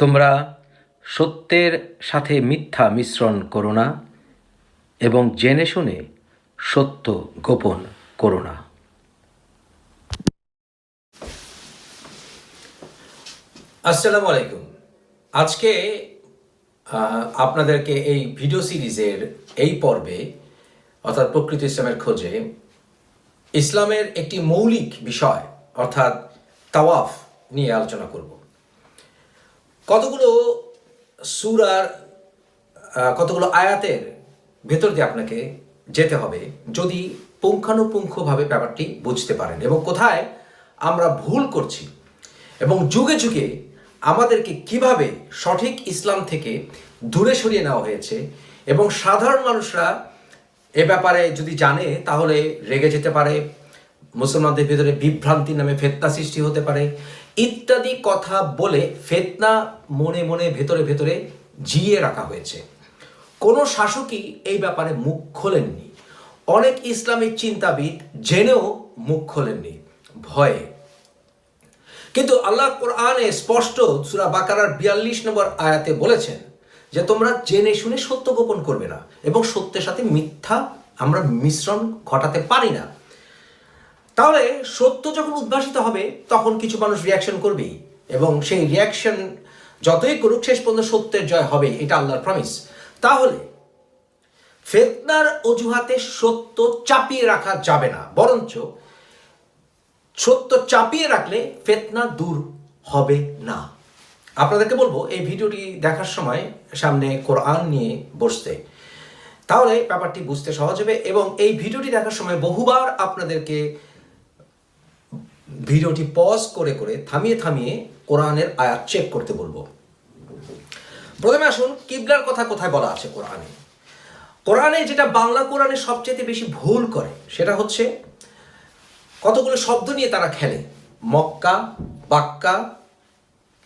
তোমরা সত্যের সাথে মিথ্যা মিশ্রণ করো না এবং জেনে শুনে সত্য গোপন করো না। আসসালামু আলাইকুম। আজকে আপনাদেরকে এই ভিডিও সিরিজের এই পর্বে, অর্থাৎ প্রকৃত ইসলামের খোঁজে, ইসলামের একটি মৌলিক বিষয়, অর্থাৎ তাওয়াফ নিয়ে আলোচনা করব। কতগুলো সুরার কতগুলো আয়াতের ভেতর দিয়ে আপনাকে যেতে হবে যদি পুঙ্খানুপুঙ্খভাবে ব্যাপারটি বুঝতে পারেন এবং কোথায় আমরা ভুল করছি এবং যুগে যুগে আমাদেরকে কীভাবে সঠিক ইসলাম থেকে দূরে সরিয়ে নেওয়া হয়েছে এবং সাধারণ মানুষরা এ ব্যাপারে যদি জানে তাহলে রেগে যেতে পারে, মুসলমানদের ভিতরে বিভ্রান্তি নামে ফেতনা সৃষ্টি হতে পারে ইত্যাদি কথা বলে ফেতনা মনে মনে ভেতরে ভেতরে জিয়ে রাখা হয়েছে। কোনো শাসকই এই ব্যাপারে মুখ খোলেননি। অনেক ইসলামিক চিন্তাবিদ জেনেও মুখ খোলেননি। ভয়ে। কিন্তু আল্লাহ কোরআনে স্পষ্ট সুরা বাকারার বিয়াল্লিশ নম্বর আয়াতে বলেছেন যে, তোমরা জেনে শুনে সত্য গোপন করবে না এবং সত্যের সাথে মিথ্যা আমরা মিশ্রণ ঘটাতে পারি না। তাহলে সত্য যখন উদ্ভাসিত হবে, তখন কিছু মানুষ রিয়াকশন করবেই। এবং সেই রিয়াকশন যতই করুক, শেষ পর্যন্ত সত্যের জয় হবে, এটা আল্লাহর প্রমিস তাহলে, ফেতনার অজুহাতে সত্য চাপিয়ে রাখা যাবে না, বরঞ্চ সত্য চাপিয়ে রাখলে ফেতনা দূর হবে না। আপনাদেরকে বলব, এই ভিডিওটি দেখার সময় সামনে কোরআন নিয়ে বসতে। তাহলে ব্যাপারটি বুঝতে সহজ হবে এবং এই ভিডিওটি দেখার সময় বহুবার আপনাদেরকে ভিডিওটি পজ করে করে থামিয়ে থামিয়ে কোরআনের আয়াত চেক করতে বলব। প্রথমে আসুন, কিবলার কথা কোথায় বলা আছে কোরআনে? কোরআনে যেটা বাংলা কোরআনে সবচেয়ে বেশি ভুল করে, সেটা হচ্ছে কতগুলো শব্দ নিয়ে তারা খেলে? মক্কা, বাক্কা,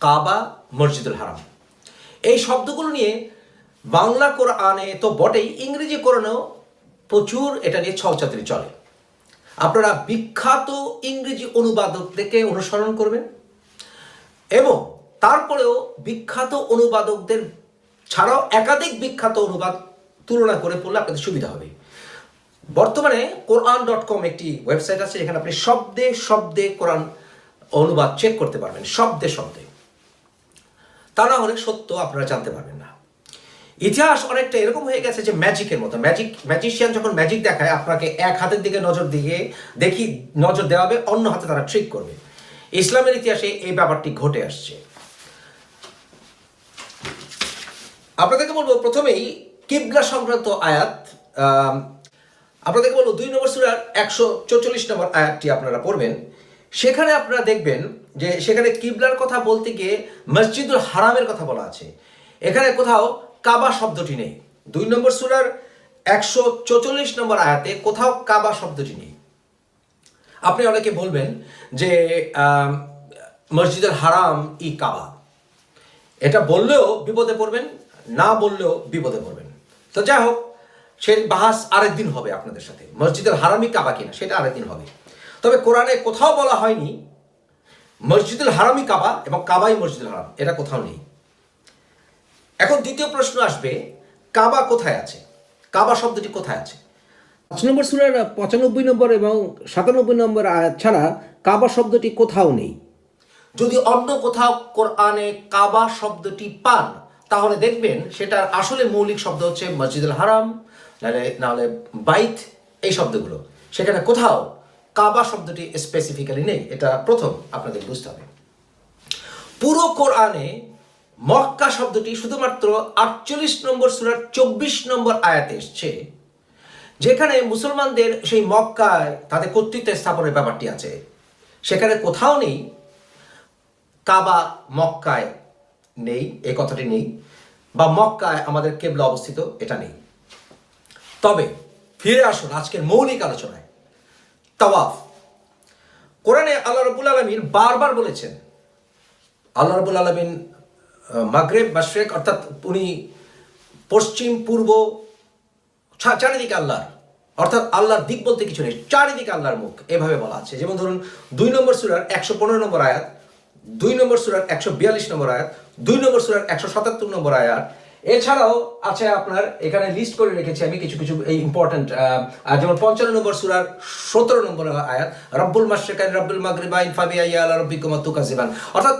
কাবা, মসজিদুল হারাম। এই শব্দগুলো নিয়ে বাংলা কোরআনে তো বটেই, ইংরেজি কোরআনেও প্রচুর এটা নিয়ে ছলচাতুরি চলে। আপনারা বিখ্যাত ইংরেজি অনুবাদক থেকে অনুসরণ করবেন এবং তারপরেও বিখ্যাত অনুবাদকদের ছাড়াও একাধিক বিখ্যাত অনুবাদ তুলনা করে পড়লে আপনাদের সুবিধা হবে। বর্তমানে কোরআন ডট কম একটি ওয়েবসাইট আছে, যেখানে আপনি শব্দে শব্দে কোরআন অনুবাদ চেক করতে পারবেন, শব্দে শব্দে। তা না হলে সত্য আপনারা জানতে পারবেন না। ইতিহাস অনেকটা এরকম হয়ে গেছে যে ম্যাজিকের মতো। ম্যাজিক, ম্যাজিশিয়ান যখন ম্যাজিক দেখায়, আপনাকে এক হাতের দিকে নজর দিয়ে দেখি, নজর দেওয়াবে অন্য হাতে তারা ট্রিক করবে। ইসলামের ইতিহাসে এই ব্যাপারটি ঘটে আসছে। আপনাদেরকে বলব, প্রথমেই কিবলা সংক্রান্ত আয়াত আপনাদেরকে বলব, দুই নম্বর সুরার একশো চৌচল্লিশ নম্বর আয়াতটি আপনারা পড়বেন। সেখানে আপনারা দেখবেন যে সেখানে কিবলার কথা বলতে গিয়ে মসজিদুল হারামের কথা বলা আছে। এখানে কোথাও কাবা শব্দটি নেই। দুই নম্বর সুরার একশো চৌচল্লিশ নম্বর আয়াতে কোথাও কাবা শব্দটি নেই। আপনি অনেকে বলবেন যে মসজিদের হারাম ই কাবা। এটা বললেও বিপদে পড়বেন, না বললেও বিপদে পড়বেন। তো যাই হোক সেই বাহাস আরেকদিন হবে আপনাদের সাথে। মসজিদের হারামি কাবা কিনা, সেটা আরেকদিন হবে। তবে কোরআনে কোথাও বলা হয়নি, মসজিদুল হারামি কাবা এবং কাবাই মসজিদুল হারাম, এটা কোথাও নেই। এখন দ্বিতীয় প্রশ্ন আসবে কাবা কোথায় আছে? কাবা শব্দটি কোথায় আছে? পাঁচ নম্বর সুরার পঁচানব্বই নম্বর এবং সাতানব্বই নম্বর আয়াত ছাড়া কাবা শব্দটি কোথাও নেই। যদি অন্য কোথাও কোরআনে কাবা শব্দটি পান তাহলে দেখবেন সেটার আসলে মৌলিক শব্দ হচ্ছে মসজিদুল হারাম নাহলে নাহলে বাইত এই শব্দগুলো। সেখানে কোথাও কাবা শব্দটি স্পেসিফিক্যালি নেই এটা প্রথম আপনাদের বুঝতে হবে। পুরো কোরআনে মক্কা শব্দটি শুধুমাত্র আটচল্লিশ নম্বর সুরার চব্বিশ নম্বর আয়াতে এসছে, যেখানে মুসলমানদের সেই মক্কায় তাদের কর্তৃত্ব স্থাপনের ব্যাপারটি আছে। সেখানে কোথাও নেই, কাবা মক্কায় নেই, এ কথাটি নেই, বা মক্কায় আমাদের কেবলা অবস্থিত, এটা নেই। তবে ফিরে আসুন আজকের মৌলিক আলোচনায়। তাওয়াফ। কোরআনে আল্লাহ রবুল আলমিন বারবার বলেছেন, আল্লাহ রবুল আলমিন মাগরেব মাশরেক অর্থাৎ উনি পশ্চিম, পূর্ব চারিদিকে আল্লাহর, অর্থাৎ আল্লাহর দিক বলতে কিছু নেই, চারিদিকে আল্লাহর মুখ, এভাবে বলা আছে। যেমন ধরুন, দুই নম্বর সুরার একশো পনেরো নম্বর আয়াত, দুই নম্বর সুরার একশো বিয়াল্লিশ নম্বর আয়াত, দুই নম্বর সুরার একশো সাতাত্তর নম্বর আয়াত। এছাড়াও আছে আপনার, এখানে লিস্ট করে রেখেছি আমি কিছু কিছু এই ইম্পর্টেন্ট যেমন পঞ্চান্ন নম্বর সুরার সতেরো নম্বর আয়াত, রব্বুল মাসরিকান রব্বুল মাগরিবাইন ফাবিয়া আল্লাহ রব্বিকুম তুকাজিবান অর্থাৎ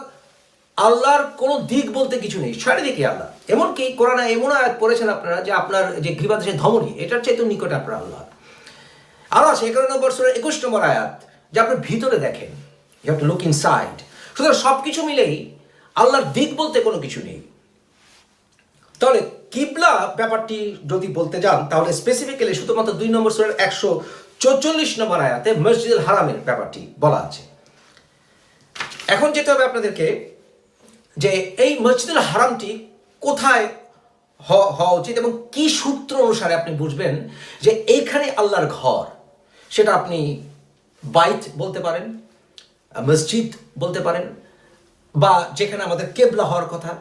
আল্লাহর কোনো দিক বলতে কিছু নেই, চারিদিকে আল্লাহ। এমনকি কোরআনে এমন আয়াত পড়েছেন আপনারা যে আপনার যে গৃহবাদ যে ধমনী, এটার চাইতে নিকটে আপনার আল্লাহ। আরও আছে, এগারো নম্বর সুরা একুশ নম্বর আয়াত, যে আপনি ভিতরে দেখেন। You have to look side সুতরাং সব কিছু মিলেই আল্লাহর দিক বলতে কোনো কিছু নেই। তাহলে কিবলা ব্যাপারটি যদি বলতে যান, তাহলে স্পেসিফিক্যালি শুধুমাত্র দুই নম্বর সুরের একশো চৌচল্লিশ নম্বর আয়াতে মসজিদুল হারামের ব্যাপারটি বলা আছে। এখন যেতে হবে আপনাদেরকে যে এই মসজিদুল হারামটি কোথায় হওয়া উচিত এবং কি সূত্র অনুসারে আপনি বুঝবেন যে এইখানে আল্লাহর ঘর, সেটা আপনি বাইত বলতে পারেন, মসজিদ বলতে পারেন, বা যেখানে আমাদের কেবলা হওয়ার কথা,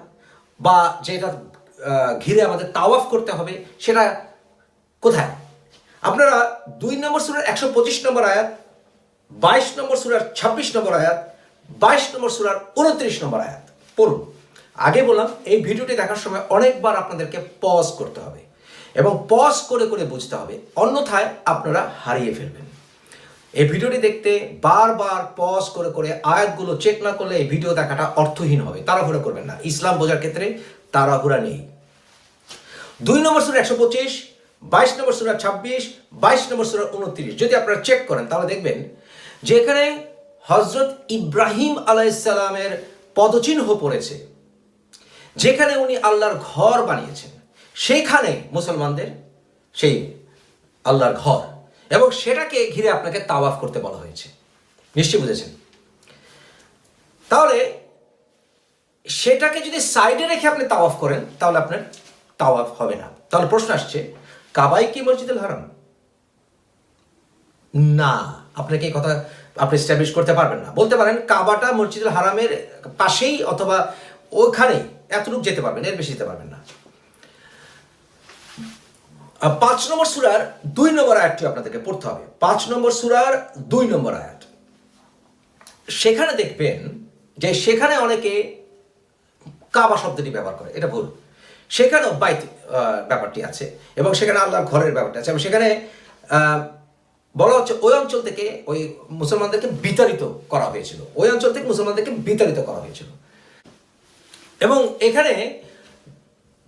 বা যেটা ঘিরে আমাদের তাওয়াফ করতে হবে, সেটা কোথায়? আপনারা দুই নম্বর সুরার একশো পঁচিশ নম্বর আয়াত, বাইশ নম্বর সুরার ছাব্বিশ নম্বর আয়াত, বাইশ নম্বর সুরার উনত্রিশ নম্বর আয়াত। পড়ুন আগে বললাম, এই ভিডিওটি দেখার সময় অনেকবার আপনাদেরকে পজ করতে হবে এবং পজ করে করে বুঝতে হবে, অন্যথায় আপনারা হারিয়ে ফেলবেন। এই ভিডিওটি দেখতে বারবার পজ করে করে আয়াতগুলো চেক না করলে এই ভিডিও দেখাটা অর্থহীন হবে, তাড়াহুড়া করবেন না। ইসলাম বোঝার ক্ষেত্রে তাড়াহুড়া নেই। দুই নম্বর সুরা একশো পঁচিশ, বাইশ নম্বর সুরা ছাব্বিশ, বাইশ নম্বর সুরা উনত্রিশ যদি আপনারা চেক করেন, তাহলে দেখবেন যে এখানে হজরত ইব্রাহিম আলাইসাল্লামের পদচিহ্ন পড়েছে, যেখানে উনি আল্লাহর ঘর বানিয়েছেন সেইখানে মুসলমানদের সেই আল্লাহর ঘর, এবং সেটাকে ঘিরে আপনাকে তাওয়াফ করতে বলা হয়েছে। নিশ্চয়ই বুঝেছেন? তাহলে সেটাকে যদি সাইডে রেখে আপনি তাওয়াফ করেন, তাহলে আপনার তাওয়াফ হবে না। তাহলে প্রশ্ন আসছে কাবাই কি মসজিদুল হারাম? না, আপনাকে এই কথা আপনি স্ট্যাবলিশ করতে পারবেন না। বলতে পারেন কাবাটা মসজিদুল হারামের পাশেই অথবা ওখানেই এতটুকু যেতে পারবেন, এর বেশি যেতে পারবেন না। পাঁচ নম্বর সুরার দুই নম্বর আয়াতটি আপনাদেরকে পড়তে হবে। পাঁচ নম্বর সুরার দুই নম্বর আয়াত। সেখানে দেখবেন যে সেখানে অনেকে কাবা শব্দটি ব্যবহার করে। এটা ভুল। সেখানেও বাইত ব্যাপারটি আছে এবং সেখানে আল্লাহর ঘরের ব্যাপারটি আছে এবং সেখানে বলা হচ্ছে ওই অঞ্চল থেকে ওই মুসলমানদেরকে বিতাড়িত করা হয়েছিল। ওই অঞ্চল থেকে মুসলমানদেরকে বিতাড়িত করা হয়েছিল। এবং এখানে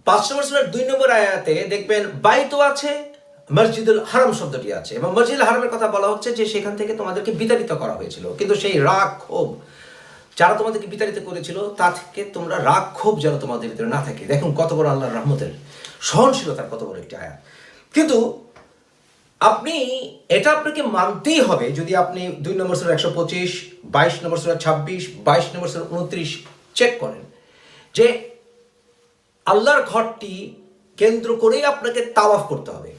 পাঁচ নম্বর দুই নম্বর আয়াতে দেখবেন বাইতও আছে, মসজিদুল হারাম শব্দটি আছে। এবং মসজিদুল হারামের কথা বলা হচ্ছে যে সেখান থেকে তোমাদেরকে বিতাড়িত করা হয়েছিল। কিন্তু সেই রাগ ক্ষোভ যারা তোমাদেরকে বিতাড়িত করেছিল, তা থেকে তোমরা রাগ ক্ষোভ যেন তোমাদের ভিতরে না থাকে। দেখুন কত বড় আল্লাহর রহমতের সহনশীলতার কত বড় একটি আয়াত। কিন্তু আপনি, এটা আপনাকে মানতেই হবে যদি আপনি দুই নম্বর সুরা একশো পঁচিশ, বাইশ নম্বর সুরা ছাব্বিশ, বাইশ নম্বর সুরা উনত্রিশ চেক করেন যে আল্লাহর ঘরটি কেন্দ্র করেই আপনাকে তাওয়াফ করতে হবে।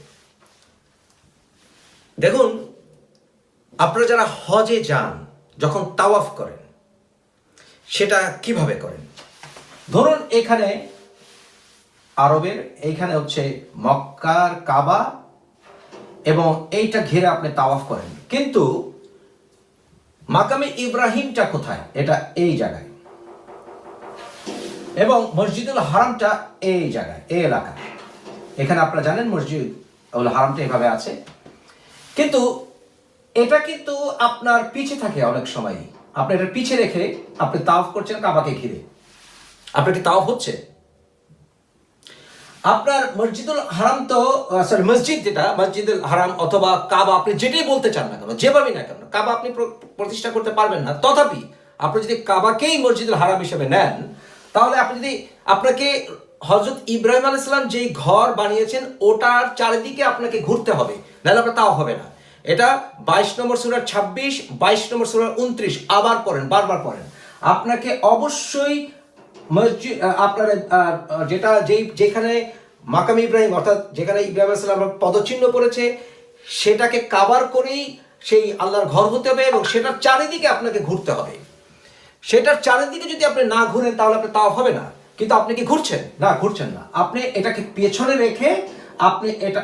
দেখুন, আপনারা যারা হজে যান, যখন তাওয়াফ করেন, সেটা কীভাবে করেন? ধরুন এখানে আরবের এইখানে হচ্ছে মক্কার কাবা এবং এইটা ঘিরে আপনি তাওয়াফ করেন। কিন্তু মাকামে ইব্রাহিমটা কোথায়? এটা এই জায়গায়। এবং মসজিদুল হারামটা এই জায়গায়, এই এলাকায়। এখানে আপনারা জানেন মসজিদ হারামটা এভাবে আছে। কিন্তু এটা কিন্তু আপনার পিছে থাকে অনেক সময়। আপনি এটা পিছে রেখে আপনি তাওফ করছেন কাবাকে ঘিরে। আপনার কি তাওফ হচ্ছে? আপনার মসজিদুল হারাম তো সরি মসজিদ যেটা, মসজিদুল হারাম অথবা কাবা, আপনি যেটাই বলতে চান না কেন যেভাবেই না কেন, কাবা আপনি প্রতিষ্ঠা করতে পারবেন না। তথাপি আপনি যদি কাবাকেই মসজিদুল হারাম হিসেবে নেন, তাহলে আপনি যদি আপনাকে হজরত ইব্রাহিম আল ইসলাম যেই ঘর বানিয়েছেন, ওটার চারিদিকে আপনাকে ঘুরতে হবে, নাহলে আপনার তাও হবে না। এটা বাইশ নম্বর সুরার ছাব্বিশ, বাইশ নম্বর সুরার উনত্রিশ, আবার পড়েন, বারবার পড়েন। আপনাকে অবশ্যই মসজিদ আপনার যেটা যেই, যেখানে মাকাম ইব্রাহিম, অর্থাৎ যেখানে ইব্রাহিম আসলাম পদচিহ্ন পড়েছে, সেটাকে কাবার করেই সেই আল্লাহর ঘর হতে হবে এবং সেটার চারিদিকে আপনাকে ঘুরতে হবে। সেটার চারিদিকে যদি আপনি না ঘুরেন, তাহলে আপনি তাও হবে না। কিন্তু আপনি কি ঘুরছেন? না ঘুরছেন না। আপনি এটাকে পেছনে রেখে আপনি এটা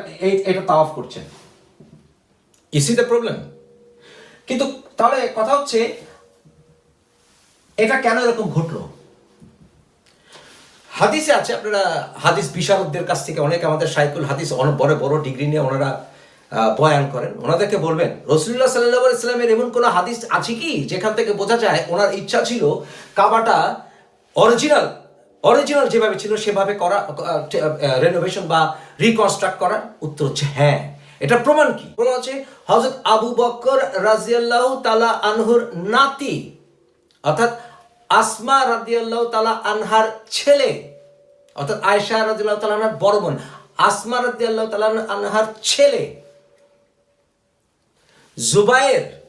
এটা তাওয়াফ করছেন। ইসি দ্য প্রবলেম কিন্তু তাহলে কথা হচ্ছে, এটা কেন এরকম ঘটলো? হাদিসে আছে, আপনারা হাদিস বিশারদদের কাছ থেকে অনেক আমাদের সাইকুল হাদিস অনেক বড় বড় ডিগ্রি নিয়ে ওনারা বয়ান করেন। ওনাদেরকে বলবেন রসুল্লাহ সাল্লাহ ইসলামের এমন কোনো হাদিস আছে কি? যেখান থেকে বোঝা যায় ওনার ইচ্ছা ছিল কাবাটা অরিজিনাল অরিজিনাল যেভাবে ছিল সেভাবে করা রেনোভেশন বা রিকনস্ট্রাক্ট করার উত্তর হচ্ছে হ্যাঁ। এটা প্রমাণ কি? প্রমাণ হচ্ছে হজরত আবু বকর রাজিয়াল্লাহ তালা আনহুর নাতি, অর্থাৎ আসমা রাদিয়াল্লাহ তালা আনহার ছেলে, অর্থাৎ আয়সা রাদিয়াল্লাহ তালা আনহার বড় বোন, আসমা রাদিয়াল্লাহ তালা আনহার ছেলে। জুবায়ের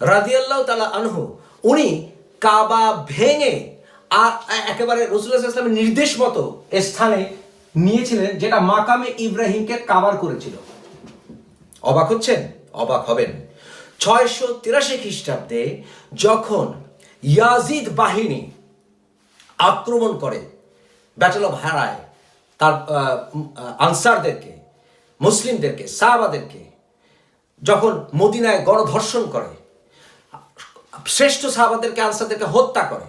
রাদিয়াল্লাহ তালা আনহু, উনি কাবা ভেঙে আ- একেবারে রসুল্লাহ ইসলামের নির্দেশ মতো স্থানে নিয়েছিলেন যেটা মাকামে ইব্রাহিমকে কাবার করেছিল। অবাক হচ্ছেন? অবাক হবেন। ছয়শো তিরাশি খ্রিস্টাব্দে যখন ইয়াজিদ বাহিনী আক্রমণ করে ব্যাটেল অফ হারায় তার আনসারদেরকে, মুসলিমদেরকে, সাহাবাদেরকে, যখন মদিনায় গণধর্ষণ করে, শ্রেষ্ঠ সাহাবাদেরকে, আনসারদেরকে হত্যা করে,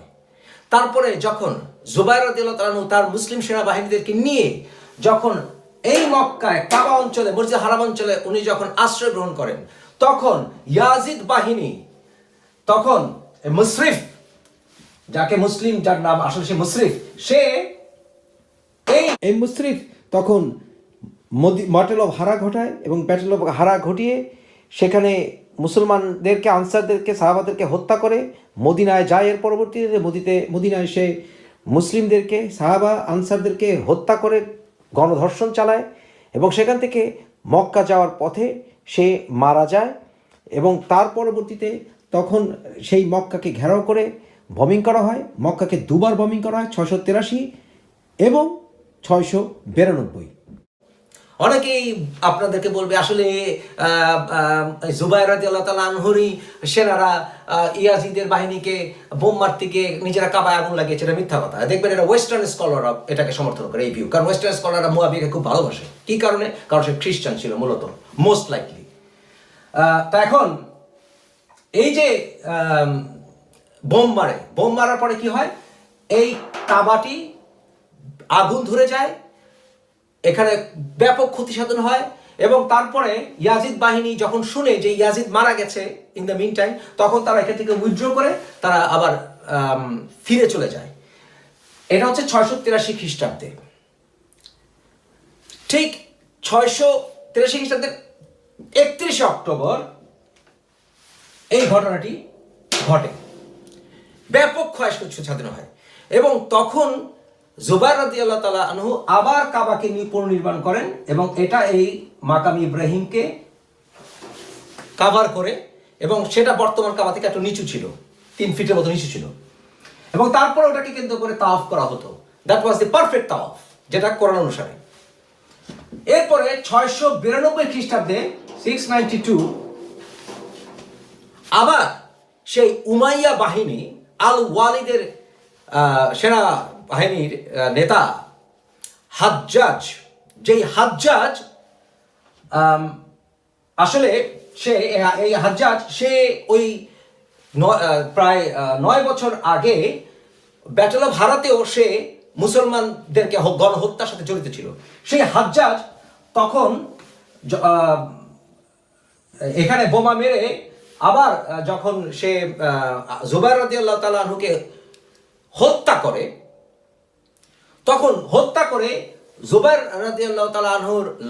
তারপরে যখন জুবাইর রাদিয়াল্লাহু তার মুসলিম সেনাবাহিনীদেরকে নিয়ে যখন এই মক্কায় কাবা অঞ্চলে, মসজিদ হারাম অঞ্চলে উনি যখন আশ্রয় গ্রহণ করেন, তখন ইয়াজিদ বাহিনী, তখন মুসরিফ যাকে মুসলিম, যার নাম আসলে সে মুসরিফ সে এই মুসরিফ তখন মটেল অফ হারা ঘটায় এবং ব্যাটেল অফ হারা ঘটিয়ে সেখানে মুসলমানদেরকে, আনসারদেরকে, সাহাবাদেরকে হত্যা করে মদিনায় যায়। এর পরবর্তীতে মদিতে মদিনায় সে মুসলিমদেরকে, সাহাবা, আনসারদেরকে হত্যা করে গণধর্ষণ চালায় এবং সেখান থেকে মক্কা যাওয়ার পথে সে মারা যায় এবং তার পরবর্তীতে তখন সেই মক্কাকে ঘেরাও করে বমিং করা হয়। মক্কাকে দুবার বমিং করা হয়, ছয়শো তেরাশি এবং ছয়শো বিরানব্বই। অনেকেই আপনাদেরকে বলবে, আসলে জুবাই রাজি আল্লাহ তালা আনহরি সেনারা ইয়াজিদের বাহিনীকে, বোম মারতে নিজেরা কাবায় আগুন লাগিয়েছে, এটা মিথ্যা কথা। দেখবেন এটা ওয়েস্টার্ন স্কলাররা এটাকে সমর্থন করে এই ভিউ কারণ ওয়েস্টার্ন স্কলাররা মুয়াবিকে খুব ভালোবাসে। কি কারণে? কারণ সে খ্রিস্টান ছিল মূলত মোস্ট লাইকলি তা এখন এই যে বোম মারে, বোম মারার পরে কি হয়? এই কাবাটি আগুন ধরে যায়, এখানে ব্যাপক ক্ষতি সাধন হয় এবং তারপরে ইয়াজিদ বাহিনী যখন শুনে যে ইয়াজিদ মারা গেছে ইন দ্য মিন টাইম তখন তারা এখান থেকে উইথড্র করে তারা আবার ফিরে চলে যায়। এটা হচ্ছে ছয়শো তিরাশি খ্রিস্টাব্দে। ঠিক ছয়শো তিরাশি খ্রিস্টাব্দের একত্রিশে অক্টোবর এই ঘটনাটি ঘটে। ব্যাপক ক্ষয়ক্ষতি সাধন হয়। এবং তখন জুবাইর রাদি আল্লাহ তালা আনহু আবার কাবাকে পুনর্নির্মাণ করেন এবং এটা এই মাকাম ইব্রাহিমকে কাভার করে এবং সেটা বর্তমান কাবা থেকে একটু নিচু ছিল, তিন ফিটের মতো নিচু ছিল। এবং তারপরে ওটাকে কেন্দ্র করে তাওয়াফ করা হতো। দ্যাট ওয়াজ দি পারফেক্ট তাওয়াফ, যেটা কোরআন অনুসারে। এরপরে ছয়শো বিরানব্বই খ্রিস্টাব্দে সিক্স নাইনটি টু আবার সেই উমাইয়া বাহিনী আল ওয়ালিদের সেনা বাহিনীর নেতা হাজ্জাজ। যেই হাজ্জাজ আসলে সে, এই হাজ্জাজ, সে ওই প্রায় নয় বছর আগে ব্যাটেল অফ হারাতেও সে মুসলমানদেরকে গণহত্যার সাথে জড়িত ছিল। সেই হাজ্জাজ তখন এখানে বোমা মেরে আবার যখন সে জুবাই রাদি আল্লাহ হত্যা করে, তখন হত্যা করে জুবাইর রাদি আল্লাহ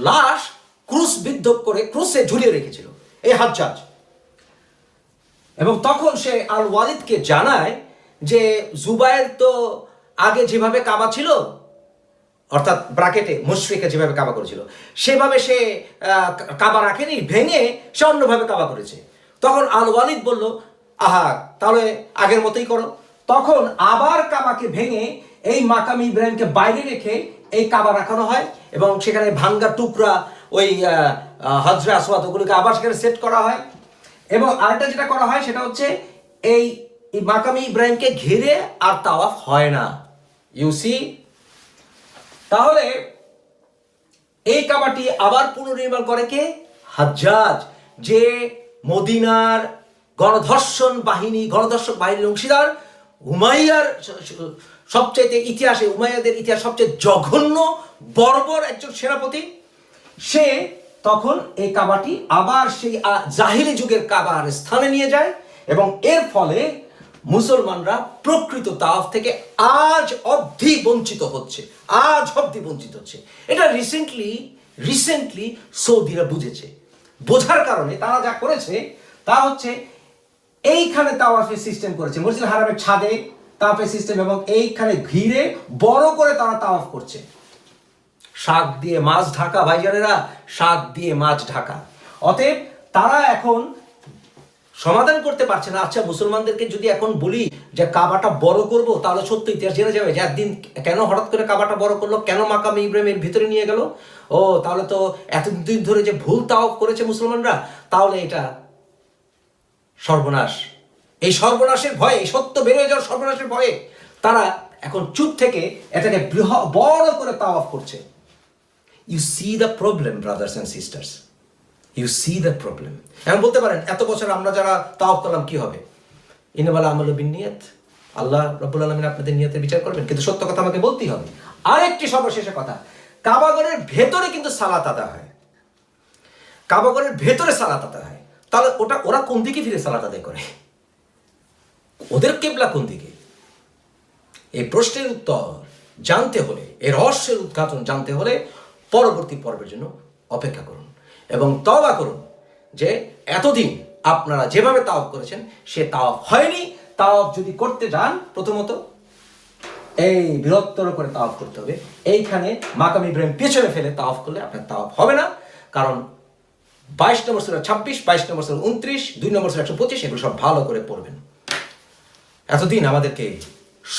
লাশ ক্রুশ বিদ্ধ করে ক্রুশে ঝুলিয়ে রেখেছিল, এই হাজ্জাজ। এবং তখন সে আল ওয়ালিদকে জানায় যে, জুবাইর তো আগে যেভাবে কাবা ছিল, অর্থাৎ ব্রাকেটে মুশফিকে যেভাবে কাবা করেছিল, সেভাবে সে কাবা রাখেনি, ভেঙে সে অন্যভাবে কাবা করেছে। তখন আল ওয়ালিদ বলল, আহা, তাহলে আগের মতোই করো। তখন আবার কাবাকে ভেঙে এই মাকাম ইব্রাহিমকে বাইরে রেখে এই কাবা রাখানো হয় এবং সেখানে ভাঙ্গা টুকরা ওই হজরা আসওয়াদ, ওগুলোকে আবার সেখানে সেট করা হয়। এবং আরেকটা যেটা করা হয় সেটা হচ্ছে এই মাকামি ইব্রাহিমকে ঘিরে আর তাওয়াফ হয় না। ইউ সি তাহলে এই কাবাটি আবার পুনর্নির্মাণ করে কে? হাজ্জাজ, যে মদিনার গণধর্ষণ বাহিনী, গণধর্ষক বাহিনীর অংশীদার স- সবচেয়ে ইতিহাসে, উমাইয়াদের ইতিহাস সবচেয়ে জঘন্য, বর্বর একজন সেনাপতি। সে তখন এই কাবাটি আবার সেই জাহিলি যুগের কাবার স্থানে নিয়ে যায় এবং এর ফলে মুসলমানরা প্রকৃত তাওয়াফ থেকে আজ অবধি বঞ্চিত হচ্ছে, আজ অবধি বঞ্চিত হচ্ছে। এটা রিসেন্টলি রিসেন্টলি সৌদিরা বুঝেছে। বোঝার কারণে তারা যা করেছে, তা হচ্ছে এইখানে তাওয়াফের সিস্টেম করেছে। মসজিদ হারামের ছাদে তাওয়াফের সিস্টেম এবং এইখানে ঘিরে বড় করে তারা তাওয়াফ করছে। শাক দিয়ে মাছ ঢাকা, ভাইজানেরা শাক দিয়ে মাছ ঢাকা। অতএব তারা এখন সমাধান করতে পারছে না। আচ্ছা মুসলমানদেরকে যদি এখন বলি যে কাবাটা বড় করব, তাহলে সত্য ইতিহাস জেনে যাবে যে একদিন কেন হঠাৎ করে কাবাটা বড় করল? কেন মাকাম ইব্রাহিমের ভিতরে নিয়ে গেল? ও, তাহলে তো এতদিন ধরে যে ভুল তাওয়াফ করেছে মুসলমানরা, তাহলে এটা সর্বনাশ। এই সর্বনাশের ভয়ে, এই সত্য বেরিয়ে যাওয়ার সর্বনাশের ভয়ে তারা এখন চুপ থেকে এটাকে বৃহ বড় করে তাওয়াফ করছে। You see the problem brothers and sisters you see the problem এখন বলতে পারেন, এত বছর আমরা যারা তাও করলাম, কি হবে? ইনবালা আমল বিন নিয়ত আল্লাহ রব্বুল আলমিন আপনাদের নিয়তে বিচার করবেন, কিন্তু সত্য কথা আমাকে বলতেই হবে। আরেকটি সর্বশেষে কথা, কাবাগরের ভেতরে কিন্তু সালাত আদা হয়। কাবাগরের ভেতরে সালাত আদায় হয়। তাহলে ওটা, ওরা কোন দিকে ফিরে সালাত আদায় করে? ওদের কেবলা কোন দিকে? এই প্রশ্নের উত্তর জানতে হলে, এই রহস্যের উদ্ঘাটন জানতে হলে পরবর্তী পর্বের জন্য অপেক্ষা করুন। এবং তবা করুন যে এতদিন আপনারা যেভাবে তাওয়াফ করেছেন, সে তাওয়াফ হয়নি। তাওয়াফ যদি করতে যান, প্রথমত এই বৃহত্তর করে তাওয়াফ করতে হবে। এইখানে মাকাম ইব্রাহিম পেছনে ফেলে তাওয়াফ করলে আপনার তাওয়াফ হবে না। কারণ বাইশ নম্বর সুরা ছাব্বিশ, বাইশ নম্বর সুরা উনত্রিশ দুই নম্বর সুরা একশো পঁচিশ, এগুলো সব ভালো করে পড়বেন। এতদিন আমাদেরকে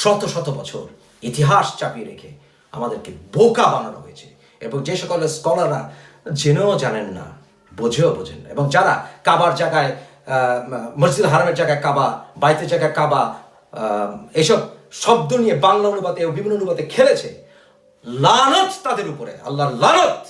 শত শত বছর ইতিহাস চাপিয়ে রেখে আমাদেরকে বোকা বানানো হয়েছে। এবং যে সকল স্কলাররা জেনেও জানেন না, বোঝেও বোঝেন না। এবং যারা কাবার জায়গায় মসজিদ হারামের জায়গায় কাবা, বাইতের জায়গায় কাবা এসব শব্দ নিয়ে বাংলা অনুবাদে এবং বিভিন্ন অনুবাদে খেলেছে, লানত তাদের উপরে, আল্লাহর লানত।